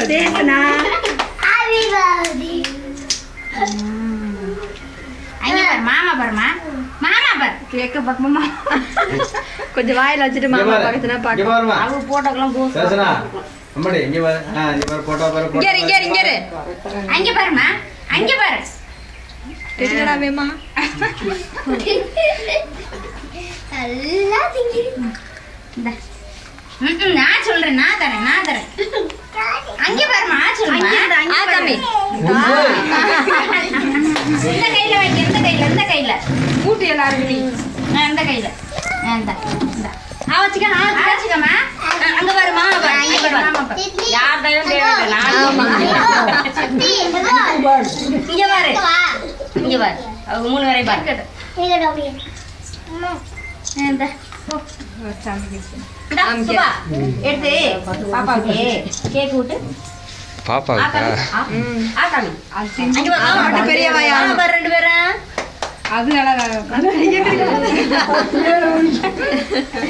பாரு மாமா பாருமா மாமா பாரு. கேக்க பக்கமா கொஞ்சம் வாயில வச்சுட்டு மாமா. பக்கத்துல பாக்க. அவங்க போட்டோக்கெல்லாம் போஸ்ட் சேசனா, அம்மாடி, இங்க பாரு. ஆ, இங்க பாரு, photo பாரு, இங்க இங்க இங்க. அங்கே பாருமா அங்கே பாரு. தெரியுதா வேமா. ம், ம், நான் சொல்றேன் நான் தரேன் நான் தரேன். இந்த கையில வைக்க இந்த கையில இந்த கையில. கூட்டி எல்லாரும் இந்த கையில. இந்தா, வச்சுக்க, அங்க பாரு, மாமா பாரு, அங்க பாரு, மாமா பாரு. யார் தயவும் தேவையில்லை நான் ஆமா. இங்க பாரு. இங்க பாரு. அவங்க மூணு வரை பாரு. இந்தா. எடுத்து பாப்பாவுக்கு கேக் விட்டு. பாரு. பெரியவாயா? ரெண்டு பேரும். அது அழகா